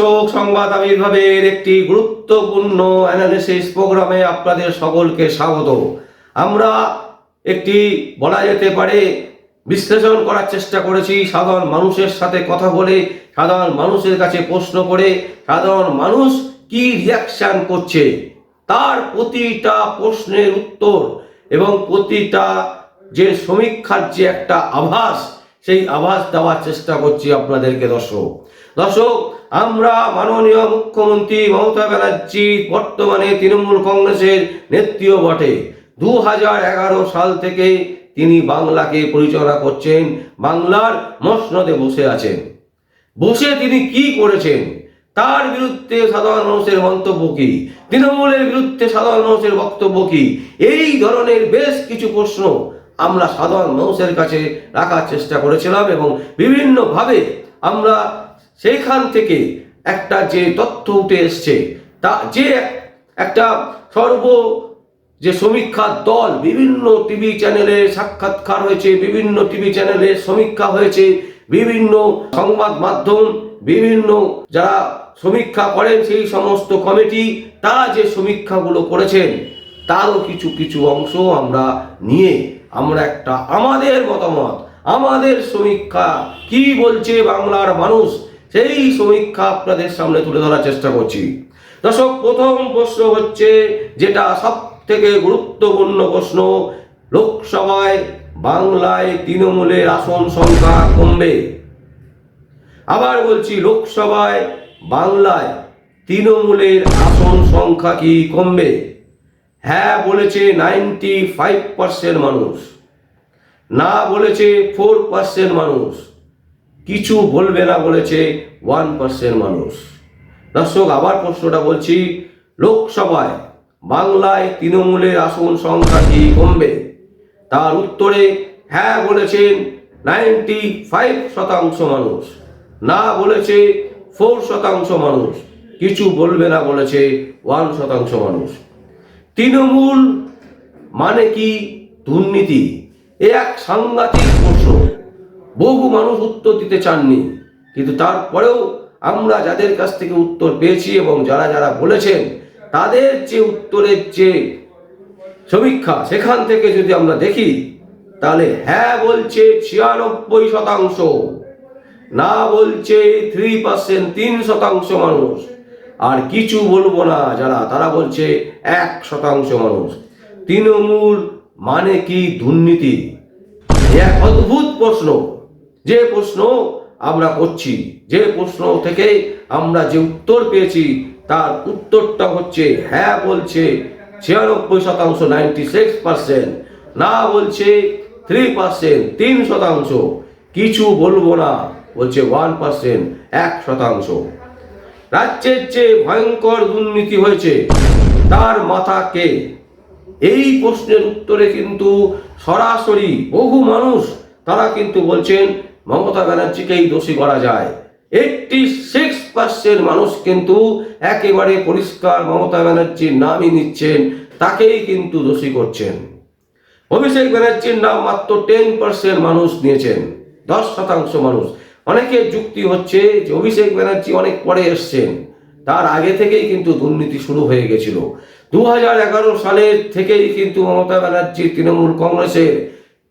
দর্শক সংবাদ আবির্ভাবের একটি গুরুত্বপূর্ণ অ্যানালিসিস প্রোগ্রামে আপনাদের সকলকে স্বাগত। আমরা একটি বলা যেতে পারে বিশ্লেষণ করার চেষ্টা করেছি, সাধারণ মানুষের সাথে কথা বলে, সাধারণ মানুষের কাছে প্রশ্ন করে, সাধারণ মানুষ কি রিয়াকশন করছে? তার প্রতিটা প্রশ্নের উত্তর এবং প্রতিটা যে সমীক্ষার যে একটা আভাস সেই আভাস দেওয়ার চেষ্টা করছি আপনাদেরকে, দর্শক। দর্শক, আমরা মাননীয় মুখ্যমন্ত্রী মমতা ব্যানার্জি বর্তমানে তৃণমূল কংগ্রেসের নেত্রীও বটে। দু হাজার এগারো সাল থেকে তিনি বাংলাকে পরিচালনা করছেন, বাংলার মসনদে বসে আছেন। বসে তিনি কি করেছেন? তার বিরুদ্ধে সাধারণ মানুষের মন্তব্য কি? তৃণমূলের বিরুদ্ধে সাধারণ মানুষের বক্তব্য কি? এই ধরনের বেশ কিছু প্রশ্ন আমরা সাধারণ মানুষের কাছে রাখার চেষ্টা করেছিলাম এবং বিভিন্নভাবে আমরা সেইখান থেকে একটা যে তথ্য উঠে এসছে, তা যে একটা সর্ব যে সমীক্ষার দল, বিভিন্ন টিভি চ্যানেলে সাক্ষাৎকার হয়েছে, বিভিন্ন টিভি চ্যানেলে সমীক্ষা হয়েছে, বিভিন্ন সংবাদ মাধ্যম, বিভিন্ন যারা সমীক্ষা করেন সেই সমস্ত কমিটি, তারা যে সমীক্ষাগুলো করেছেন, তারও কিছু কিছু অংশ আমরা নিয়ে আমরা একটা আমাদের মতামত, আমাদের সমীক্ষা। কি বলছে বাংলার মানুষ? সেই সমীক্ষা আপনাদের সামনে তুলে ধরার চেষ্টা করছি। দর্শক, প্রথম প্রশ্ন হচ্ছে, যেটা সব থেকে গুরুত্বপূর্ণ প্রশ্ন, লোকসভায় বাংলায় তৃণমূলের আসন সংখ্যা কমবে। আবার বলছি, লোকসভায় বাংলায় তৃণমূলের আসন সংখ্যা কি কমবে? হ্যাঁ বলেছে নাইনটি ফাইভ পার্সেন্ট মানুষ। না বলেছে ফোর পার্সেন্ট মানুষ। কিছু বলবে না বলেছে ওয়ান পার্সেন্ট মানুষ। দর্শক, আবার প্রশ্নটা বলছি, লোকসভায় বাংলায় তৃণমূলের আসন সংখ্যা কি কমবে? তার উত্তরে হ্যাঁ বলেছেন নাইনটি ফাইভ শতাংশ মানুষ। না বলেছে ফোর শতাংশ মানুষ। কিছু বলবে না বলেছে ওয়ান শতাংশ মানুষ। তৃণমূল মানে কি? দুর্নীতি। এ এক সাংঘাতিক প্রশ্ন। বহু মানুষ উত্তর দিতে চাননি। কিন্তু তারপরেও আমরা যাদের কাছ থেকে উত্তর পেয়েছি এবং যারা যারা বলেছেন, তাদের যে উত্তরের যে সমীক্ষা, সেখান থেকে যদি আমরা দেখি, তাহলে হ্যাঁ বলছে ছিয়ানব্বই শতাংশ, না বলছে থ্রি পার্সেন্ট তিন শতাংশ মানুষ। আর কিছু বলব না, যারা, তারা বলছে এক শতাংশ মানুষ। তৃণমূল মানে কি দুর্নীতি? এক অদ্ভুত প্রশ্ন। যে প্রশ্ন আমরা করছি, যে প্রশ্ন থেকে আমরা যে উত্তর পেয়েছি, তার উত্তরটা হচ্ছে হ্যাঁ বলছে ছিয়ানব্বই শতাংশ নাইনটি সিক্স পার্সেন্ট না বলছে থ্রি পার্সেন্ট তিন শতাংশ। কিছু বলব না, বলছে ওয়ান পার্সেন্ট এক শতাংশ। রাজ্যের যে ভয়ঙ্কর দুর্নীতি হয়েছে, তার মাথা কে? এই প্রশ্নের উত্তরে কিন্তু সরাসরি বহু মানুষ, তারা কিন্তু বলছেন, মমতা ব্যানার্জিকেই দোষী করা যায়। এইটটি সিক্স পার্সেন্ট মানুষ কিন্তু একেবারে পরিষ্কার মমতা ব্যানার্জির নামই নিচ্ছেন, তাকেই কিন্তু দোষী করছেন। অভিষেক ব্যানার্জির নাম মাত্র টেন পার্সেন্ট মানুষ নিয়েছেন, দশ শতাংশ মানুষ। অনেকের যুক্তি হচ্ছে যে অভিষেক ব্যানার্জি অনেক পরে এসছেন। তার আগে থেকেই কিন্তু দুর্নীতি শুরু হয়ে গেছিল। দু হাজার এগারো সালের থেকেই কিন্তু মমতা ব্যানার্জি তৃণমূল কংগ্রেসের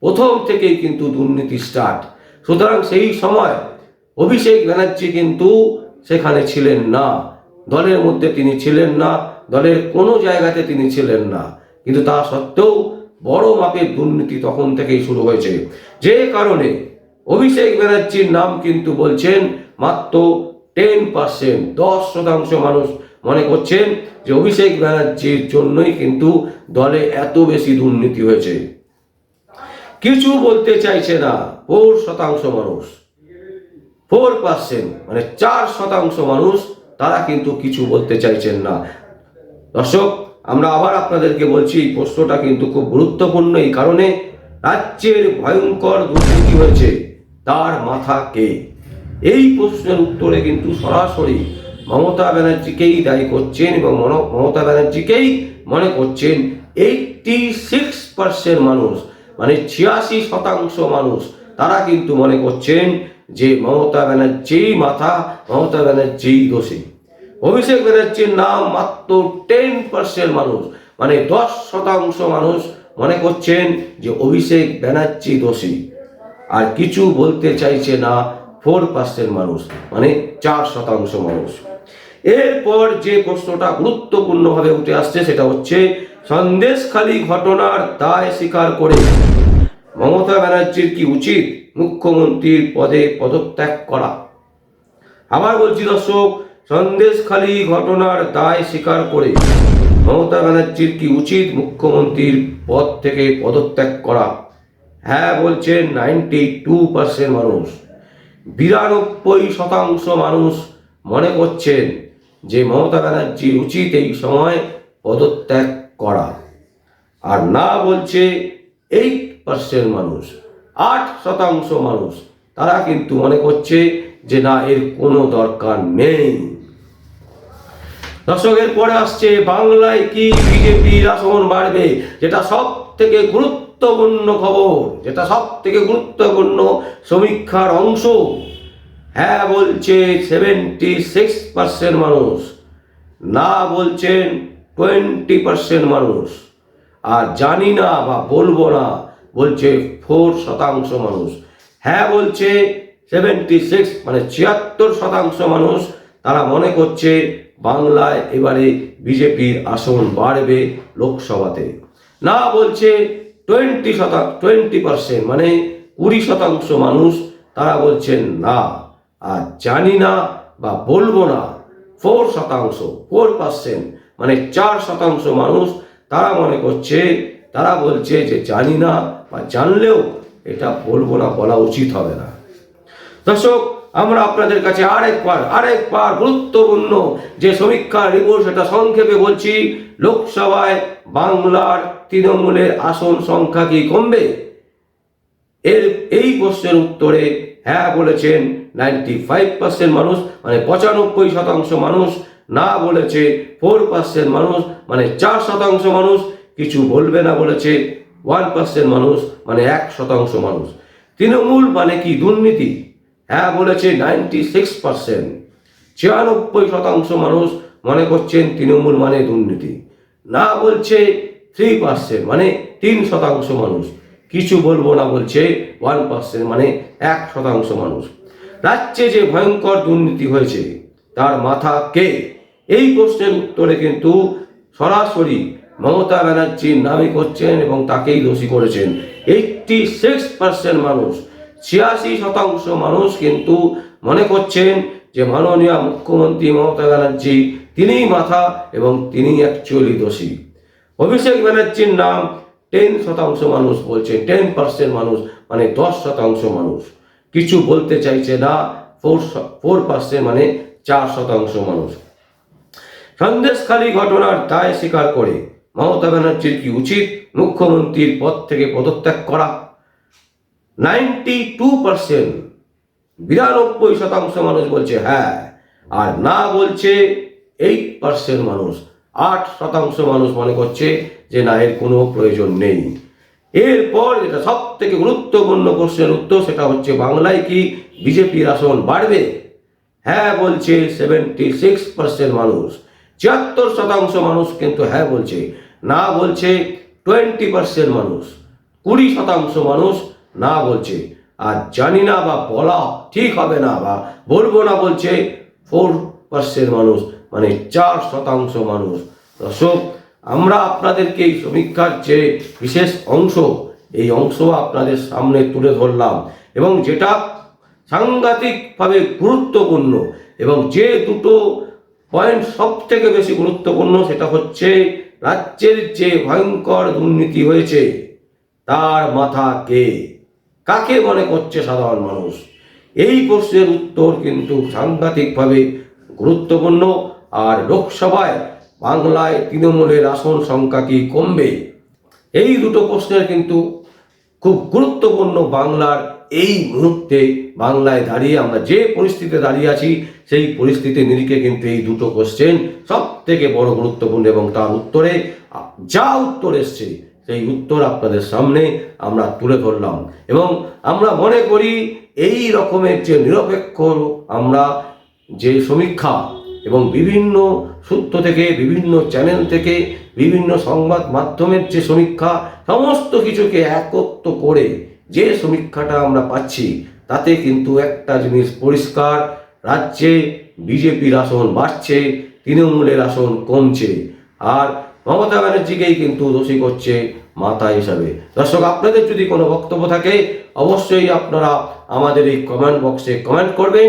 প্রথম থেকেই কিন্তু দুর্নীতি স্টার্ট। সুতরাং সেই সময় অভিষেক ব্যানার্জি কিন্তু সেখানে ছিলেন না। দলের মধ্যে তিনি ছিলেন না, দলের কোনো জায়গাতে তিনি ছিলেন না। কিন্তু তা সত্ত্বেও বড় মাপের দুর্নীতি তখন থেকেই শুরু হয়েছে। যে কারণে অভিষেক ব্যানার্জির নাম কিন্তু বলছেন মাত্র টেন পার্সেন্ট দশ শতাংশ মানুষ মনে করছেন যে অভিষেক ব্যানার্জির জন্যই কিন্তু দলে এত বেশি দুর্নীতি হয়েছে। কিছু বলতে চাইছে না ফোর শতাংশ মানুষ। ফোর পার্সেন্ট মানে চার শতাংশ মানুষ তারা কিন্তু কিছু বলতে চাইছেন না। দর্শক, আমরা আবার আপনাদেরকে বলছি, এই প্রশ্নটা কিন্তু খুব গুরুত্বপূর্ণ এই কারণে, রাজ্যের ভয়ঙ্কর দুর্নীতি হয়েছে। তার মাথা কে? এই প্রশ্নের উত্তরে কিন্তু সরাসরি মমতা ব্যানার্জিকেই দায়ী করছেন এবং মমতা ব্যানার্জিকেই মনে করছেন এইটটি সিক্স পার্সেন্ট মানুষ মানে ছিয়াশি শতাংশ মানুষ, তারা কিন্তু মনে করছেন যে মমতা ব্যানার্জি মাথা, মমতা ব্যানার্জি দোষী। অভিষেক ব্যানার্জির নাম মাত্র টেন পার্সেন্ট মানুষ মানে দশ শতাংশ মানুষ মনে করছেন যে অভিষেক ব্যানার্জি দোষী। আর কিছু বলতে চাইছে না ফোর পার্সেন্ট মানুষ মানে চার শতাংশ মানুষ। এরপর যে প্রশ্নটা গুরুত্বপূর্ণভাবে উঠে আসছে, সেটা হচ্ছে, সন্দেশখালী ঘটনার দায় স্বীকার করে মমতা ব্যানার্জির কি উচিত মুখ্যমন্ত্রীর পদে পদত্যাগ করা? আবার বলছি দর্শক, সন্দেশখালী ঘটনার দায় স্বীকার করে মমতা ব্যানার্জির কি উচিত মুখ্যমন্ত্রীর পদ থেকে পদত্যাগ করা? হ্যাঁ বলছেন নাইনটি টু পার্সেন্ট মানুষ, বিরানব্বই শতাংশ মানুষ মনে করছেন যে মমতা ব্যানার্জির উচিত এই সময় পদত্যাগ করা। আর না বলছে এইট পার্সেন্ট মানুষ, আট শতাংশ মানুষ, তারা কিন্তু মনে করছে যে না, এর কোনো দরকার নেই। দর্শকের পরে আসছে বাংলায় কি বিজেপির আসন বাড়বে, যেটা সব থেকে গুরুত্বপূর্ণ খবর, যেটা সব থেকে গুরুত্বপূর্ণ সমীক্ষার অংশ। হ্যাঁ বলছে সেভেন্টি সিক্স পার্সেন্ট মানুষ, না বলছেন টোয়েন্টি পার্সেন্ট মানুষ। আর জানি না বা বলব না বলছে ফোর শতাংশ মানুষ। হ্যাঁ বলছে সেভেন্টি সিক্স মানে ছিয়াত্তর শতাংশ মানুষ, তারা মনে করছে বাংলায় এবারে বিজেপির আসন বাড়বে লোকসভাতে। না বলছে টোয়েন্টি শতাংশ টোয়েন্টি পার্সেন্ট মানে কুড়ি শতাংশ মানুষ তারা বলছেন না। আর জানি না বা বলব না, ফোর শতাংশ, ফোর পার্সেন্ট মানে চার শতাংশ মানুষ তারা মনে করছে, তারা বলছে যে জানি না বা জানলেও এটা বলব না, বলা উচিত হবে না। দর্শক, আমরা আপনাদের কাছে আরেকবার আরেকবার গুরুত্বপূর্ণ যে সমীক্ষার রিপোর্ট, সেটা সংক্ষেপে বলছি, লোকসভায় বাংলার তৃণমূলের আসন সংখ্যা কি কমবে? এর, এই প্রশ্নের উত্তরে হ্যাঁ বলেছেন নাইনটি ফাইভ পার্সেন্ট মানুষ মানে পঁচানব্বই শতাংশ মানুষ, না বলেছে ফোর পার্সেন্ট মানুষ মানে চার শতাংশ মানুষ, কিছু বলবে না বলেছে ওয়ান পার্সেন্ট মানুষ মানে এক শতাংশ মানুষ। তৃণমূল মানে কি দুর্নীতি? হ্যাঁ বলেছে নাইনটি সিক্স পার্সেন্ট ছিয়ানব্বই শতাংশ মানুষ মনে করছেন তৃণমূল মানে দুর্নীতি। না বলছে থ্রি পার্সেন্ট মানে তিন শতাংশ মানুষ। কিছু বলব না বলছে ওয়ান পার্সেন্ট মানে এক শতাংশ মানুষ। রাজ্যে যে ভয়ঙ্কর দুর্নীতি হয়েছে, তার মাথা কে? এই প্রশ্নের উত্তরে কিন্তু সরাসরি মমতা ব্যানার্জির নামই করছেন এবং তাকেই দোষী করেছেন। এইটটি সিক্স পার্সেন্ট মানুষ, ছিয়াশি শতাংশ মানুষ কিন্তু মনে করছেন যে মাননীয় মুখ্যমন্ত্রী মমতা ব্যানার্জি তিনিই মাথা এবং তিনি অ্যাকচুয়ালি দোষী। অভিষেক ব্যানার্জির নাম টেন শতাংশ মানুষ বলছে টেন পার্সেন্ট মানুষ মানে দশ শতাংশ মানুষ। কিছু বলতে চাইছে না ফোর ফোর পার্সেন্ট মানে চার শতাংশ মানুষ। সন্দেশখালী ঘটনার দায় স্বীকার করে মমতা ব্যানার্জির কি উচিত? মুখ্যমন্ত্রীর পদ থেকে পদত্যাগ করা। নাইনটি টু পার্সেন্ট বিরানব্বই শতাংশ মানুষ বলছে হ্যাঁ আর না বলছে এইট পার্সেন্ট মানুষ। আট শতাংশ মানুষ মনে করছে যে না, এর কোনো প্রয়োজন নেই। এরপর যেটা সব থেকে গুরুত্বপূর্ণ প্রশ্নের উত্তর, সেটা হচ্ছে বাংলায় কি বিজেপির আসন বাড়বে? হ্যাঁ বলছে সেভেন্টি সিক্স পার্সেন্ট মানুষ। ছিয়াত্তর শতাংশ মানুষ কিন্তু হ্যাঁ বলছে। না বলছে টোয়েন্টি পার্সেন্ট মানুষ। কুড়ি শতাংশ মানুষ না বলছে। আর জানি না বা বলা ঠিক হবে না বা বলব না বলছে ফোর পার্সেন্ট মানুষ। মানে চার শতাংশ মানুষ। দর্শক, আমরা আপনাদেরকে এই সমীক্ষার যে বিশেষ অংশ, এই অংশ আপনাদের সামনে তুলে ধরলাম এবং যেটা সাংঘাতিকভাবে গুরুত্বপূর্ণ এবং যে দুটো পয়েন্ট সব থেকে বেশি গুরুত্বপূর্ণ সেটা হচ্ছে রাজ্যের যে ভয়ঙ্কর দুর্নীতি হয়েছে, তার মাথা কে? কাকে মনে করছে সাধারণ মানুষ? এই প্রশ্নের উত্তর কিন্তু সাংঘাতিকভাবে গুরুত্বপূর্ণ। আর লোকসভায় বাংলায় তৃণমূলের আসন সংখ্যা কি কমবে? এই দুটো প্রশ্নের কিন্তু খুব গুরুত্বপূর্ণ বাংলার এই মুহূর্তে বাংলায় দাঁড়িয়ে আমরা যে পরিস্থিতিতে দাঁড়িয়ে আছি, সেই পরিস্থিতি নিরিখে কিন্তু এই দুটো কোশ্চেন সব থেকে বড় গুরুত্বপূর্ণ এবং তার উত্তরে যা উত্তর এসছে, সেই উত্তর আপনাদের সামনে আমরা তুলে ধরলাম। এবং আমরা মনে করি এই রকমের যে নিরপেক্ষ আমরা যে সমীক্ষা এবং বিভিন্ন সূত্র থেকে, বিভিন্ন চ্যানেল থেকে, বিভিন্ন সংবাদ মাধ্যমের যে সমীক্ষা, সমস্ত কিছুকে একত্র করে যে সমীক্ষাটা আমরা পাচ্ছি, তাতে কিন্তু একটা জিনিস পরিষ্কার, রাজ্যে বিজেপির আসন বাড়ছে, তৃণমূলের আসন কমছে, আর মমতা ব্যানার্জিকেই কিন্তু দোষী করছে মাতা হিসাবে। দর্শক, আপনাদের যদি কোনো বক্তব্য থাকে, অবশ্যই আপনারা আমাদের এই কমেন্ট বক্সে কমেন্ট করবেন।